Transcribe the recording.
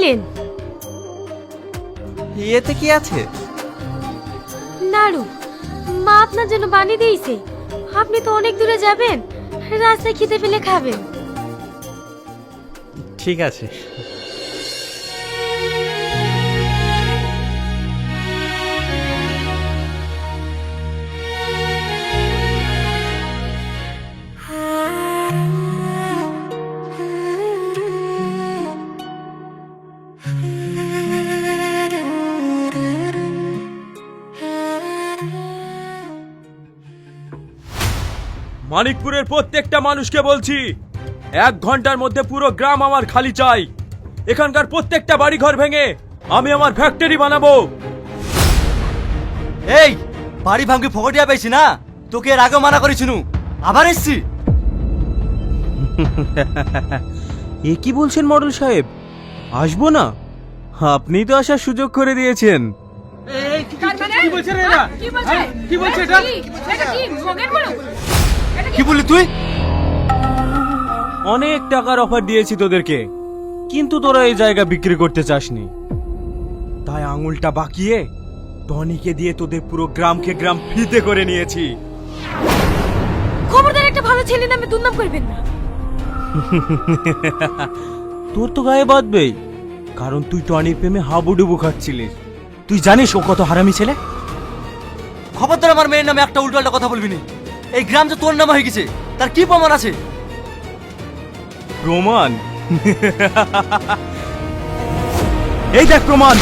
এলেন ইয়েতে কি আছে? নাড়ু মা আপনার জন্য বানিয়ে দিয়েছে। আপনি তো অনেক দূরে যাবেন রাস্তায় খিদে পেলে খাবেন। ঠিক আছে। মানিকপুরের প্রত্যেকটা মানুষকে বলছি এক ঘণ্টার মধ্যে পুরো গ্রাম আমার খালি চাই। এখানকার প্রত্যেকটা বাড়ি ঘর ভেঙে আমি আমার ফ্যাক্টরি বানাবো। এই বাড়ি ভাঙকে ফকটিয়া পেয়েছি না? তোকে এর আগে মানা করেছিনু আবার এসছি। এ কি বলছেন মডেল সাহেব? আসব না? আপনি তো আসার সুযোগ করে দিয়েছেন। কি বলছে রে হ্যাঁ? কি বলছে এটা? কি বললি তুই? অনেক টাকার অফার দিয়েছি তোদেরকে কিন্তু তোরা এই জায়গা বিক্রি করতে চাসনি। তাই আঙুলটা বাকিয়ে টনিকে দিয়ে তোদের পুরো গ্রামকে গ্রাম ফিতে করে নিয়েছি। খবরদার একটা ভালো ছেলে নামে দুর্নাম করবেন না। তোর তো গায়ে বাঁধবেই কারণ তুই টনির প্রেমে হাবুডুবু খাচ্ছিলিস। তুই জানিস ও কত হারামি ছেলে? খবরদার আমার মেয়ের নামে একটা উল্টো কথা বলবি নি। এই গ্রাম যে তোর নামে হয়ে গেছে, তার কি প্রমাণ আছে? প্রমাণ? এই দেখ প্রমাণ।